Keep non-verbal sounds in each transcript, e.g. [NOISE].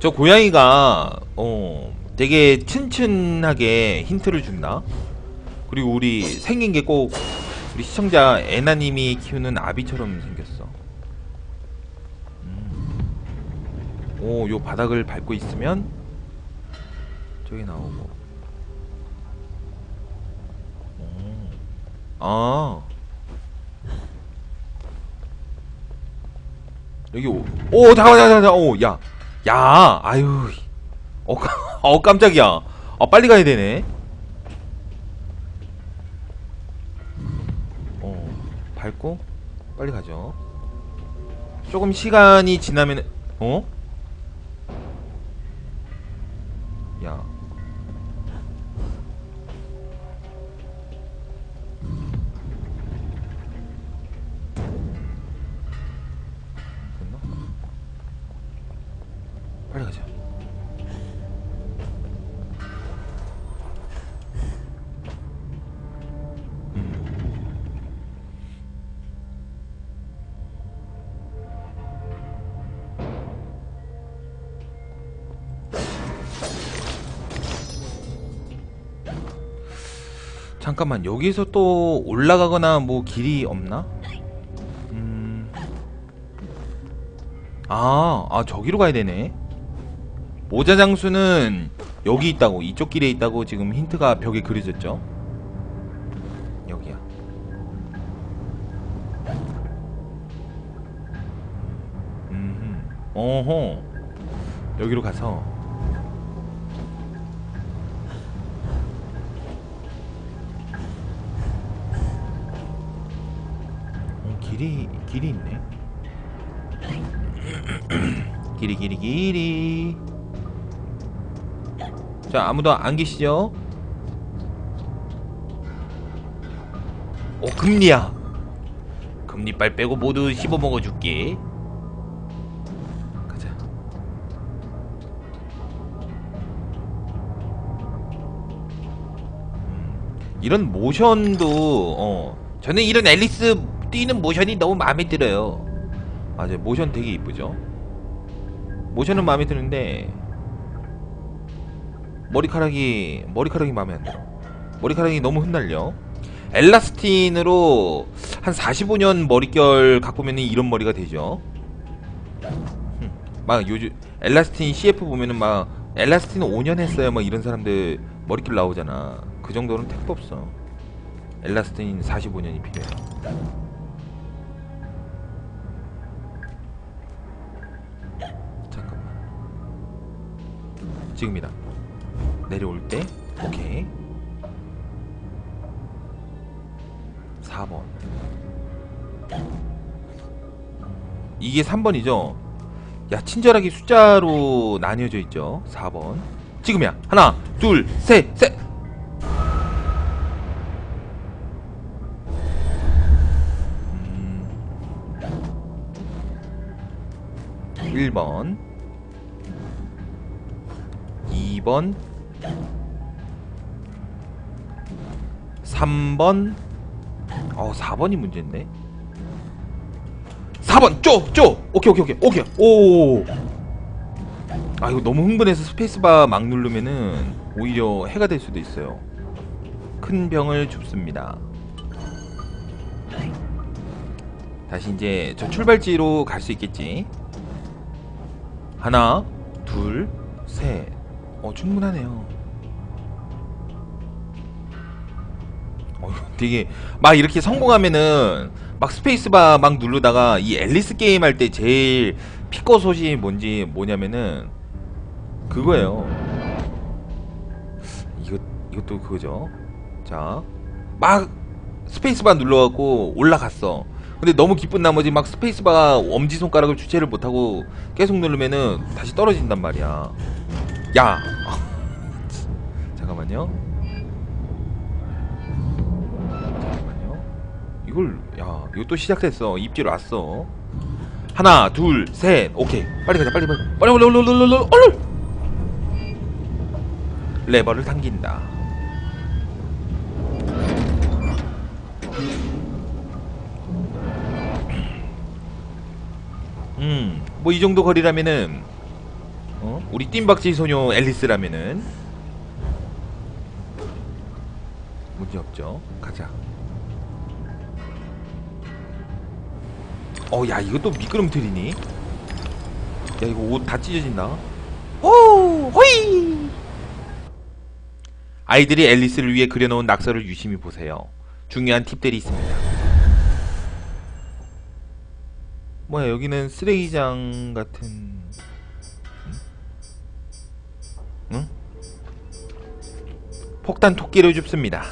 저 고양이가 어 되게 튼튼하게 힌트를 준다. 그리고 우리 생긴 게 꼭 우리 시청자 애나님이 키우는 아비처럼 생겼어. 음. 오, 요 바닥을 밟고 있으면 저기 나오고. 오. 아. 여기 오, 오 잠깐만 잠깐만 오, 야, 야, 아유, 어, 깜- 어 깜짝이야. 아 빨리 가야 되네. 어, 밟고 빨리 가죠. 조금 시간이 지나면 어? 야. 잠깐만 여기서 또 올라가거나 뭐 길이 없나? 음. 아, 아 저기로 가야 되네. 모자 장수는 여기 있다고 이쪽 길에 있다고 지금 힌트가 벽에 그려졌죠. 여기야. 음. 어허. 여기로 가서 길이 길이 있네. [CLEARS THROAT] 길이 길이 길이. 자 아무도 안 계시죠? 오 금리야. 금리빨 빼고 모두 씹어 먹어줄게. 가자. 음, 이런 모션도 어 저는 이런 앨리스 뛰는 모션이 너무 마음에 들어요. 맞아요 모션 되게 이쁘죠. 모션은 마음에 드는데 머리카락이 머리카락이 마음에 안 들어. 머리카락이 너무 흩날려. 엘라스틴으로 한 45년 머릿결 오면 이런 머리가 되죠. 흠, 막 요즘 엘라스틴 CF 보면은 막 엘라스틴 5년 했어요. 막 이런 사람들 머릿결 나오잖아. 그 정도는 택도 없어. 엘라스틴 45년이 필요해. 지금이다. 내려올 때 오케이. 4번. 이게 3번이죠? 야 친절하게 숫자로 나뉘어져 있죠? 4번. 지금이야. 하나 둘셋셋! 음. 1번 2번 3번. 어 4번이 문제인데. 4번. 쪼 쪼. 오케이 오케이 오케이 오케이. 오아 이거 너무 흥분해서 스페이스바 막 누르면은 오히려 해가 될 수도 있어요. 큰 병을 줍습니다. 다시 이제 저 출발지로 갈 수 있겠지. 하나 둘셋 어 충분하네요 어, 되게 막 이렇게 성공하면은 막 스페이스바 막 누르다가 이 앨리스 게임 할 때 제일 피꺼 소식이 뭔지 뭐냐면은 그거예요. 이거 이것도 그거죠. 자, 막 스페이스바 눌러갖고 올라갔어. 근데 너무 기쁜 나머지 막 스페이스바가 엄지 손가락을 주체를 못하고 계속 누르면은 다시 떨어진단 말이야. 야! [LAUGHS] 잠깐만요. 잠깐만요. 이걸 야, 이거 또 시작됐어. 입질 왔어. 하나, 둘, 셋. 오케이. 빨리 가자. 빨리 빨리. 빨리 얼른 얼른 얼른 얼른. 얼른. 레버를 당긴다. 음, 뭐 이 정도 거리라면은 어? 우리 뜀박질 소녀 앨리스라면은 문제 없죠. 가자. 어, 야, 이것도 미끄럼틀이니? 야, 이거 옷 다 찢어진다. 오, 호이! 아이들이 앨리스를 위해 그려놓은 낙서를 유심히 보세요. 중요한 팁들이 있습니다. 뭐야, 여기는 쓰레기장 같은. 폭탄 토끼를 줍습니다.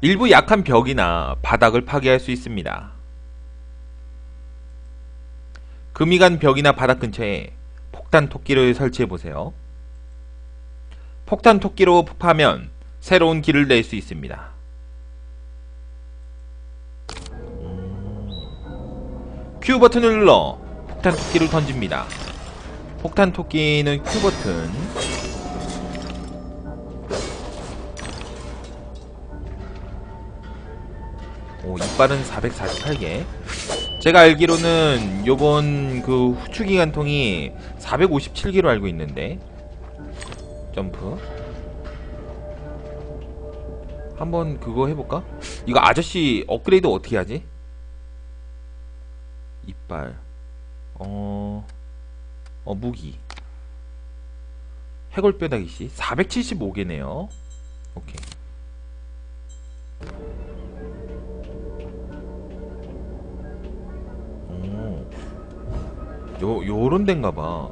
일부 약한 벽이나 바닥을 파괴할 수 있습니다. 금이 간 벽이나 바닥 근처에 폭탄 토끼를 설치해 보세요. 폭탄 토끼로 파면 새로운 길을 낼 수 있습니다. 음. Q 버튼을 눌러 폭탄 토끼를 던집니다. 폭탄 토끼는 Q 버튼. 오, 이빨은 448개. 제가 알기로는 요번 그 후추 기관통이 457개로 알고 있는데 점프 한번 그거 해볼까? 이거 아저씨 업그레이드 어떻게 하지? 이빨 어... 어 무기 해골뼈다귀씨 475개네요 오케이 요, 요런 데인가 봐.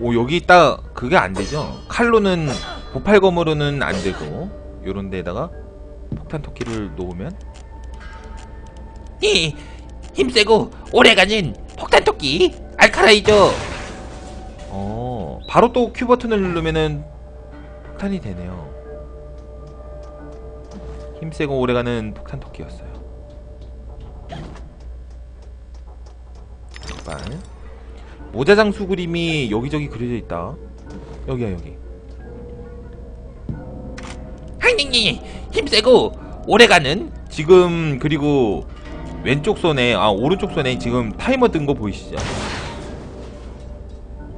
오, 여기 딱, 그게 안 되죠? 칼로는, 보팔검으로는 안 되고, 요런 데다가, 폭탄 토끼를 놓으면? 이 힘세고 오래가는 폭탄 토끼 알카라이죠. 어, 바로 또 Q 버튼을 누르면은, 폭탄이 되네요. 힘세고 오래가는 폭탄 토끼였어요. 이빨. 모자장수 그림이 여기저기 그려져 있다. 여기야, 여기. 하이닝이 힘세고 오래가는 지금 그리고 왼쪽 손에 아 오른쪽 손에 지금 타이머 뜬 거 보이시죠?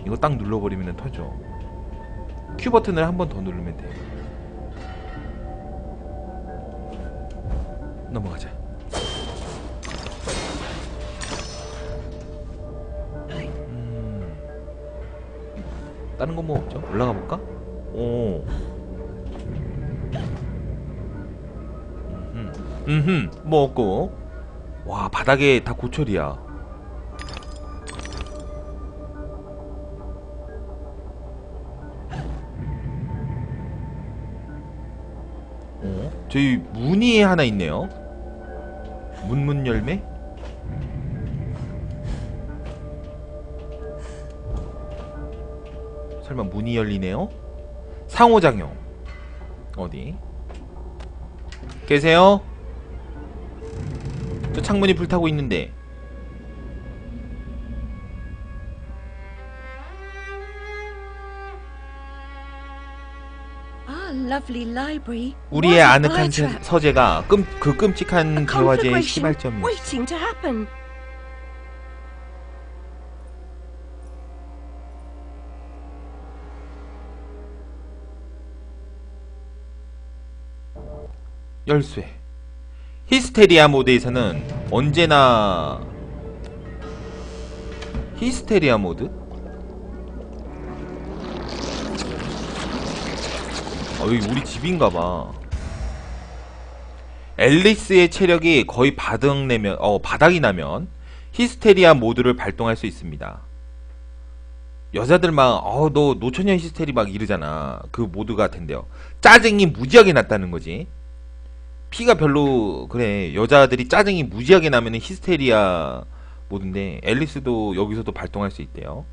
이거 딱 눌러버리면 터져. Q 버튼을 한 번 더 누르면 돼. 넘어가자. 다른 거뭐 없죠? 올라가 볼까? 오. 음, 음, 뭐 없고. 와, 바닥에 다 고철이야. 어? 저희 문이 하나 있네요. 문문 열매? 설마 문이 열리네요? 상호작용. 어디? 계세요? 저 창문이 불타고 있는데 library. 우리의 아늑한. 서재가 끔, 그 끔찍한 conflagration 시발점이었어 열쇠 히스테리아 모드에서는 언제나 히스테리아 모드? 어, 여기 우리 집인가봐 앨리스의 체력이 거의 바닥 내면 어 바닥이 나면 히스테리아 모드를 발동할 수 있습니다. 여자들 막 어 너 노처녀 히스테리 막 이러잖아. 그 모드가 된대요. 짜증이 무지하게 났다는 거지. 피가 별로 그래 여자들이 짜증이 무지하게 나면은 히스테리아 모드인데 앨리스도 여기서도 발동할 수 있대요.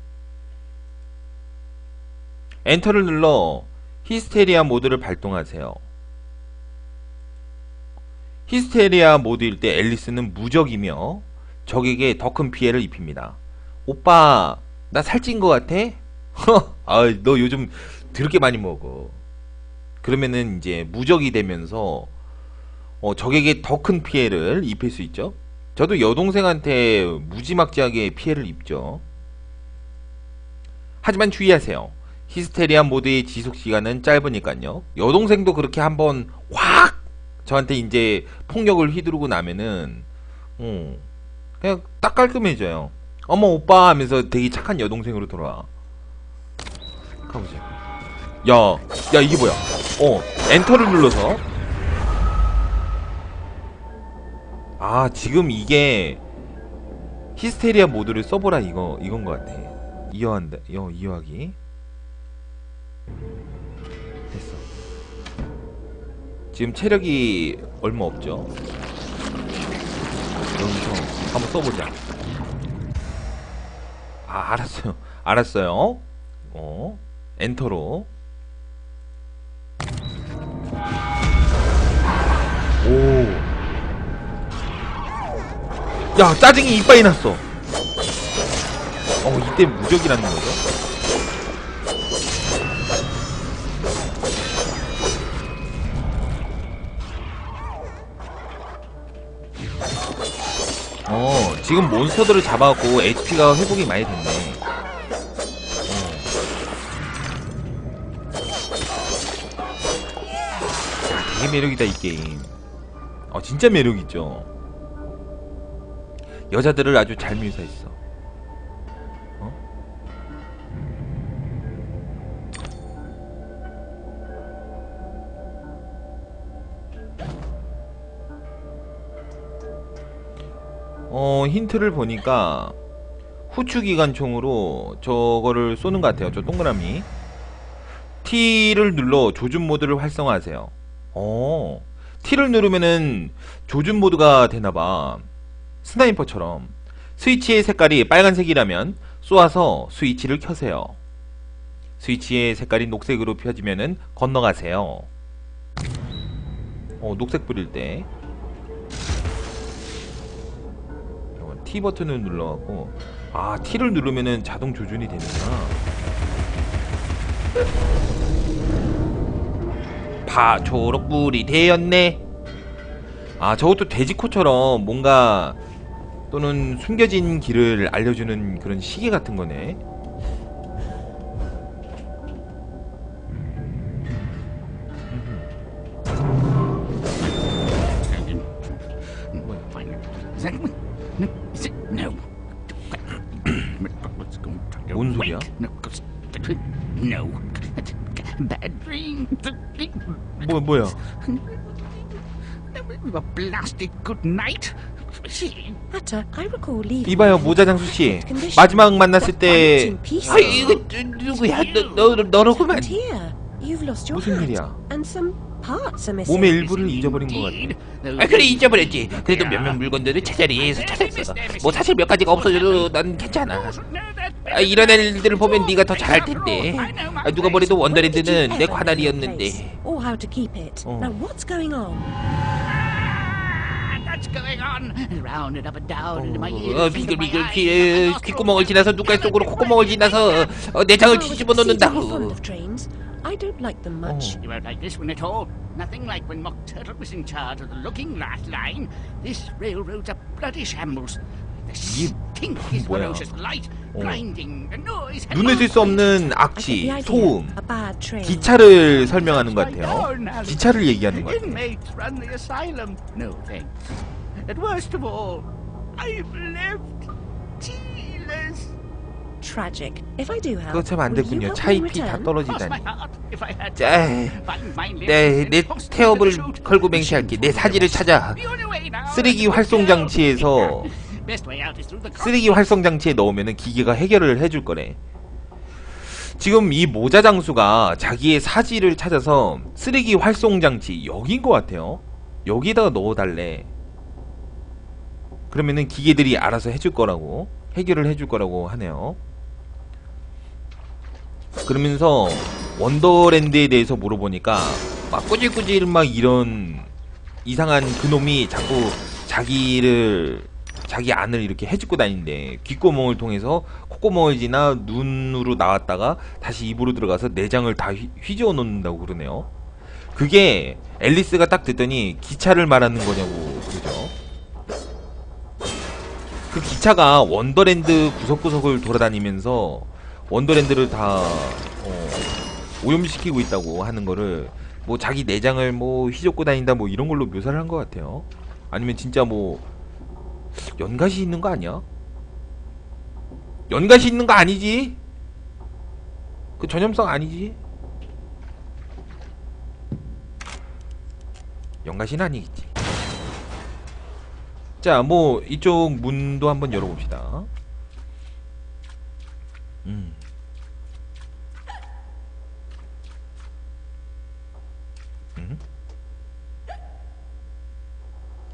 엔터를 눌러 히스테리아 모드를 발동하세요. 히스테리아 모드일 때 앨리스는 무적이며 적에게 더 큰 피해를 입힙니다. 오빠, 나 살찐 것 같아? [LAUGHS] 아, 너 요즘 드럽게 많이 먹어. 그러면은 이제 무적이 되면서 어, 적에게 더 큰 피해를 입힐 수 있죠. 저도 여동생한테 무지막지하게 피해를 입죠. 하지만 주의하세요. 히스테리아 모드의 지속 시간은 짧으니까요. 여동생도 그렇게 한번 확 저한테 이제 폭력을 휘두르고 나면은 어, 그냥 딱 깔끔해져요. 어머 오빠 하면서 되게 착한 여동생으로 돌아와. 가보자. 야, 야 이게 뭐야? 어, 엔터를 눌러서. 아 지금 이게 히스테리아 모드를 써보라 이거 이건 것 같아. 이어한다. 어, 이어하기. 됐어. 지금 체력이 얼마 없죠? 여기서 한번 써보자. 아, 알았어요. 알았어요. 어, 엔터로. 오. 야, 짜증이 이빨이 났어. 어, 이때 무적이라는 거죠? 어, 지금 몬스터들을 잡아갖고 HP가 회복이 많이 됐네. 어. 야, 되게 매력이다, 이 게임. 어, 진짜 매력있죠. 여자들을 아주 잘 묘사했어. 어? 어, 힌트를 보니까 후추 기관총으로 저거를 쏘는 것 같아요. 저 동그라미. T를 눌러 조준 모드를 활성화하세요. 어, T를 누르면은 조준 모드가 되나봐. 스나이퍼처럼. 스위치의 색깔이 빨간색이라면 쏘아서 스위치를 켜세요. 스위치의 색깔이 녹색으로 펴지면은 건너가세요. 어, 녹색 뿌릴 때. T 버튼을 눌러갖고 아 T를 누르면은 자동 조준이 되는구나. 바 초록 불이 되었네. 아 저것도 돼지코처럼 뭔가 또는 숨겨진 길을 알려주는 그런 시계 같은 거네. 뭔 소리야? 뭐 뭐야? A blasted good night. Hatter, I recall leaving. 이봐요 모자장수 씨 마지막 만났을 때. 아 이거 누- 누구야? 너, 너 your 무슨 일이야? and some parts are missing. 몸의 일부를 잊어버린 것 같아. 아 그래 잊어버렸지. 그래도 몇몇 물건들을 제자리에서 찾았어. 뭐 사실 몇 가지가 없어져도 난 괜찮아. 아, 이런 애들을 보면 네가 더 잘할 텐데. 아, 누가 뭐래도 원더랜드는 내? 관할이었는데. Or going on? That's going on. Round and up and down into my ears. 어, 비글비글 귀, 귓구멍을 지나서 눈깔 속으로 콧구멍을 지나서 어, 내장을 뒤집어 놓는다고. I don't like them much. You won't like this one at all. Nothing like when Mock Turtle was in charge of the looking glass line. This railroad's a bloody shambles. The stink is 뭐야? ferocious light, 어. blinding, the noise. 눈에 뜰수 없는 악취. 소음, A bad train. 기차를 설명하는 것 같아요. 기차를 얘기하는 것 같아요. Inmates run the asylum. No thanks. And worst of all, I've left Tealess. Tragic. If I do have, 그거 참안 will you 됐군요. help me 차이 피 다 return? Cross 떨어지다니. my heart if I had. 짜, Find my lips 내, 태업을. 걸고 맹세할게. 내 사지를 찾아. The only way now 쓰레기 is to 활송 go. 장치에서 Best way out is through the 쓰레기 활성 장치에 넣으면은 기계가 해결을 해줄 거래. 지금 이 모자 장수가 자기의 사지를 찾아서 쓰레기 활송 장치 여긴 것 같아요. 여기다가 넣어달래. 그러면은 기계들이 알아서 해줄 거라고 해결을 해줄 거라고 하네요. 그러면서 원더랜드에 대해서 물어보니까 막 꾸질꾸질 막 이런 이상한 그놈이 자꾸 자기를 자기 안을 이렇게 해집고 다니는데 귓구멍을 통해서 콧구멍을 지나 눈으로 나왔다가 다시 입으로 들어가서 내장을 다 휘, 휘저어 놓는다고 그러네요. 그게 앨리스가 딱 듣더니 기차를 말하는 거냐고 그러죠. 그 기차가 원더랜드 구석구석을 돌아다니면서 원더랜드를 다 어, 오염시키고 있다고 하는 거를 뭐 자기 내장을 뭐 휘젓고 다닌다 뭐 이런 걸로 묘사를 한 것 같아요. 아니면 진짜 뭐 연갓이 있는 거 아니야? 연갓이 있는 거 아니지? 그 전염성 아니지? 연갓이는 아니겠지. 자, 뭐 이쪽 문도 한번 열어봅시다. 음. 음?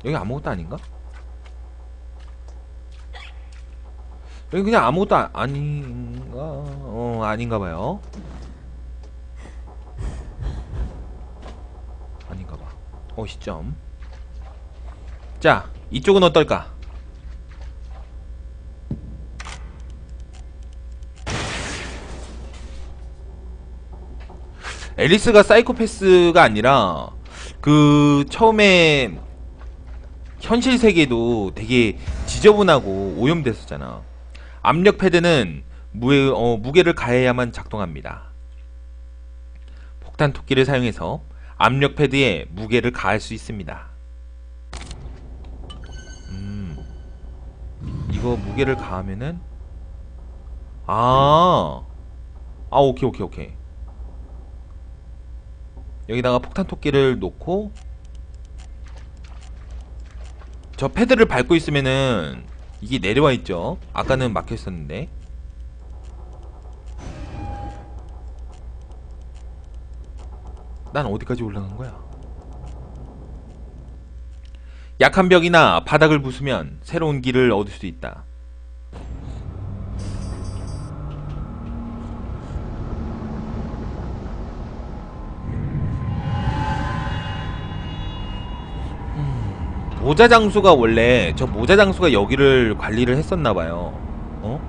여기 아무것도 아닌가? 여기 그냥 아무것도 아, 아닌가? 어, 아닌가 봐요. 아닌가 봐. 어, 시점. 자, 이쪽은 어떨까? 앨리스가 사이코패스가 아니라 그 처음에 현실 세계도 되게 지저분하고 오염됐었잖아. 압력 패드는 무게, 어, 무게를 가해야만 작동합니다. 폭탄 토끼를 사용해서 압력 패드에 무게를 가할 수 있습니다. 이거 무게를 가하면은 아, 아 오케이 오케이 오케이. 여기다가 폭탄 토끼를 놓고 저 패드를 밟고 있으면은 이게 내려와 있죠. 아까는 막혀 있었는데. 난 어디까지 올라간 거야? 약한 벽이나 바닥을 부수면 새로운 길을 얻을 수 있다. 음, 모자 장수가 원래 저 모자 장수가 여기를 관리를 했었나 봐요. 어?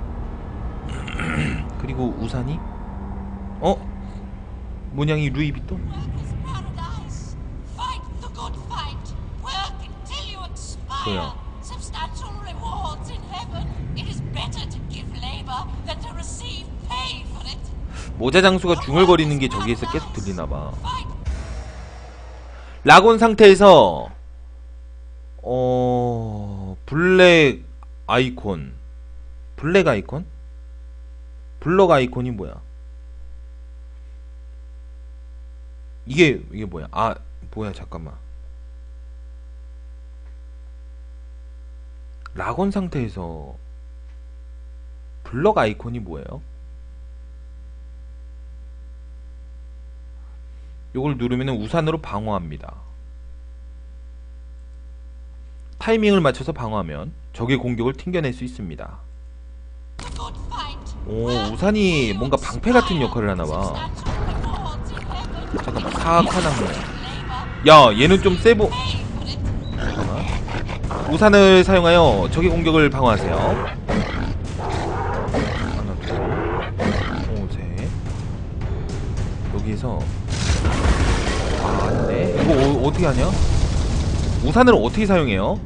[CLEARS THROAT] 그리고 우산이? 어? 문양이 루이비통? It. 모자 장수가 중얼거리는 게 저기에서 계속 들리나 봐. 락온 상태에서 어 블랙 아이콘. 블랙 아이콘? 블럭 아이콘이 뭐야? 이게 이게 뭐야? 아 뭐야 잠깐만 락온 상태에서 블럭 아이콘이 뭐예요 요걸 누르면 우산으로 방어합니다. 타이밍을 맞춰서 방어하면 적의 공격을 튕겨낼 수 있습니다. 오, 우산이 뭔가 방패 같은. 역할을 하나 봐. Substantial rewards in heaven. 잠깐만, 사악화나무. Labor 야, 얘는 좀 세보. 우산을 사용하여 적의 공격을 방어하세요. 하나, 둘, 오, 셋. 여기에서 아, 아닌데. 이거 어, 어떻게 하냐? 우산을 어떻게 사용해요?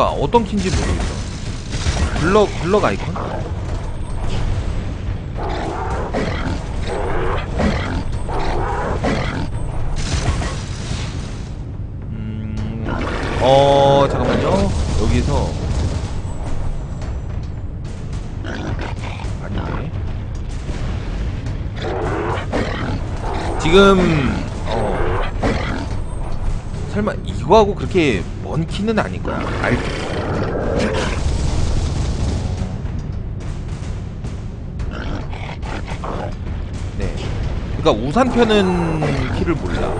그러니까 어떤 키인지 모르겠어. 블럭 블럭 아이콘? 음, 어 잠깐만요. 여기서 아닌데. 지금 어 설마 이거하고 그렇게 먼 키는 아닐 거야. 알트. 네. 그러니까 우산 펴는 키를 몰라.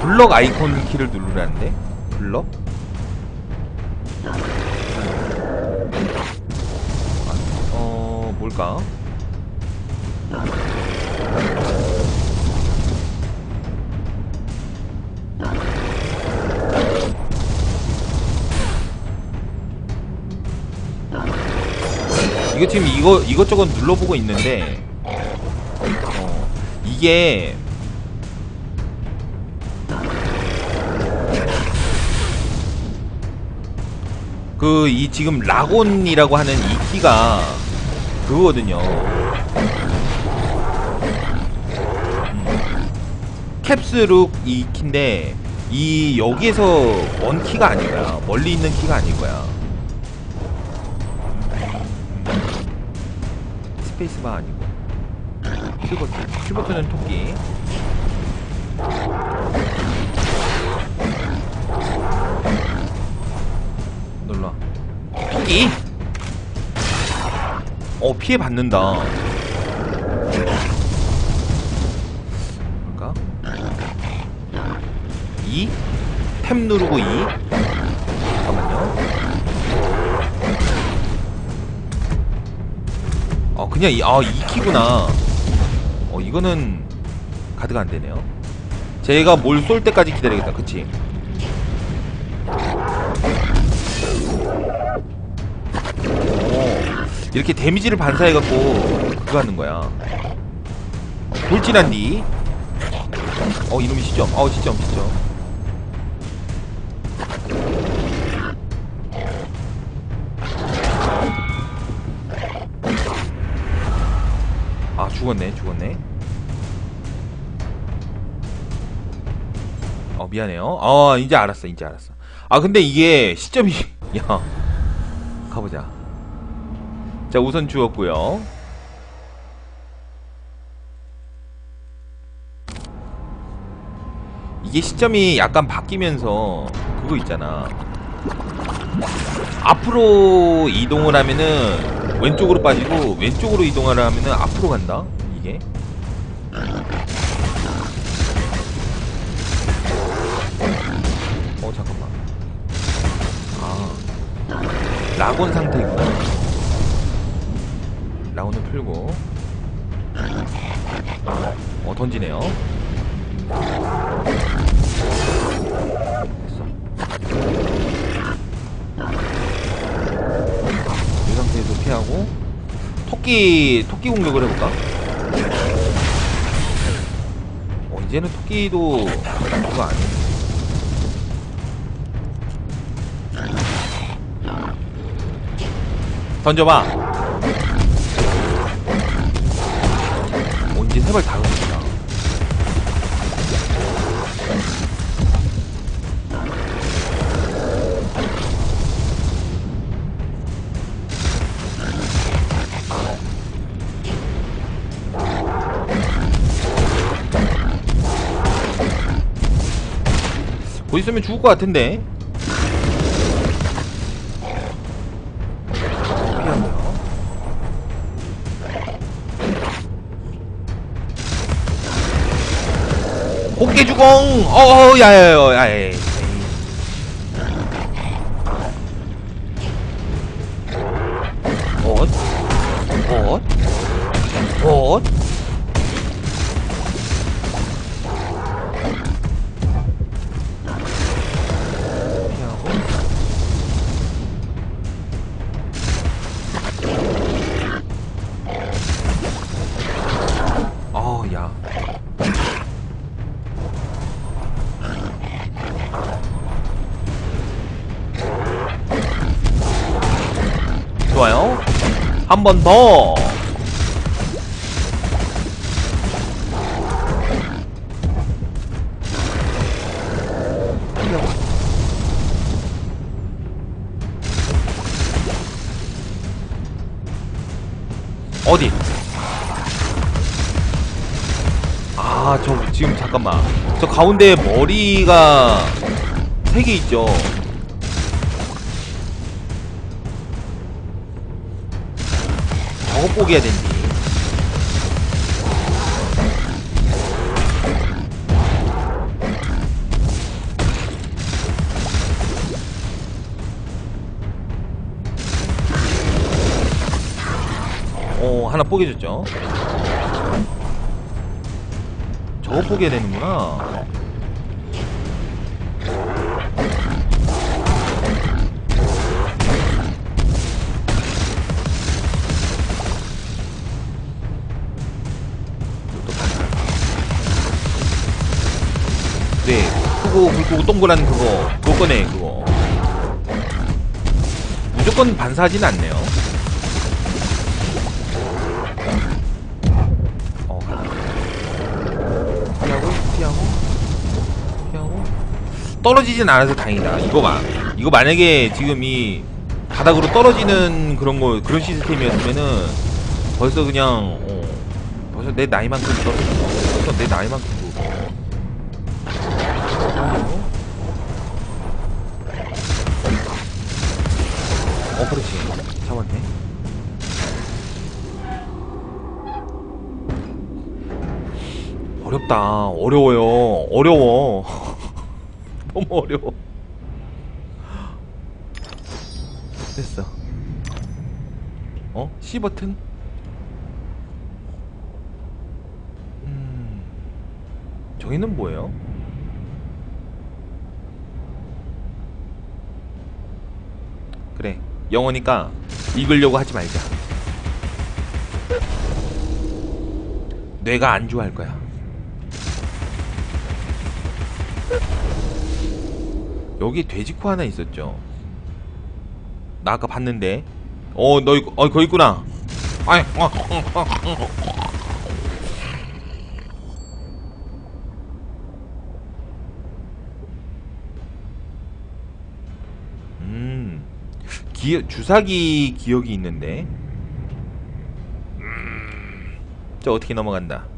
블럭 아이콘 키를 누르라는데? 블럭? 아, 어, 뭘까? 지금 이거 이것저것 눌러보고 있는데 어, 이게 그 이 지금 라곤이라고 하는 이 키가 그거거든요. 음. 캡스룩 이 키인데 이 여기에서 먼 키가 아닐 거야. 멀리 있는 키가 거야. 스페이스바 아니고. 킬버튼 킬버튼은 토끼. 놀라. 토끼? 어 피해 받는다. 볼까? 2 탭 누르고 2 어 그냥 이, 아 2키구나. 어 이거는 가드가 안되네요. 제가 뭘 쏠 때까지 기다리겠다. 그치? 오, 이렇게 데미지를 반사해갖고 그거 하는 거야. 돌진한디 어 이놈이 시점. 어 시점 시점 죽었네 죽었네. 어 미안해요. 어 이제 알았어 이제 알았어. 아 근데 이게 시점이 [LAUGHS] 야 가보자. 자 우선 주었고요. 이게 시점이 약간 바뀌면서 그거 있잖아. 앞으로 이동을 하면은 왼쪽으로 빠지고 왼쪽으로 이동을 하면은 앞으로 간다 이게. 어 잠깐만. 아. 라곤 상태구나 라곤을 풀고. 어 던지네요. 됐어 이 상태에서 피하고 토끼 토끼 공격을 해볼까? 어 이제는 토끼도 그거 아니야? 던져봐. 어 이제 세발 다 던진 있으면 죽을 것 같은데. 호깨 주공. 어어 야야야 야 한 번 더 어디? 아, 저 지금 잠깐만. 저 가운데 머리가 세 개 있죠. 뽀개야 된디. 어, 하나 뽀개졌죠. 저거 뽀개야 되는구나. 크고 굵고 동그란 그거 그거 꺼내 그거. 무조건 반사하진 않네요. 어 피하고 피하고 피하고. 떨어지진 않아서 다행이다. 이거 봐. 이거 만약에 지금 이 바닥으로 떨어지는 그런 거 그런 시스템이었으면은 벌써 그냥 어, 벌써 내 나이만큼 떨어졌어. 벌써 내 나이만큼 어 그렇지. 잡았네. 어렵다. 어려워요. 어려워. [LAUGHS] 너무 어려워. 됐어. 어? C 버튼? 음 저기는 뭐예요? 그래 영어니까 읽으려고 하지 말자. 뇌가 안 좋아할 거야. 여기 돼지코 하나 있었죠. 나 아까 봤는데. 어너 있- 어 거기 있구나. 아이 어, 어, 어, 어. 음 기 주사기 기억이 있는데 음, 저 어떻게 넘어간다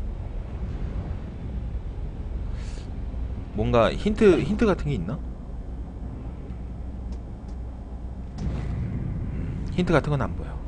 뭔가 힌트 힌트 같은 게 있나? 힌트 같은 건 안 보여.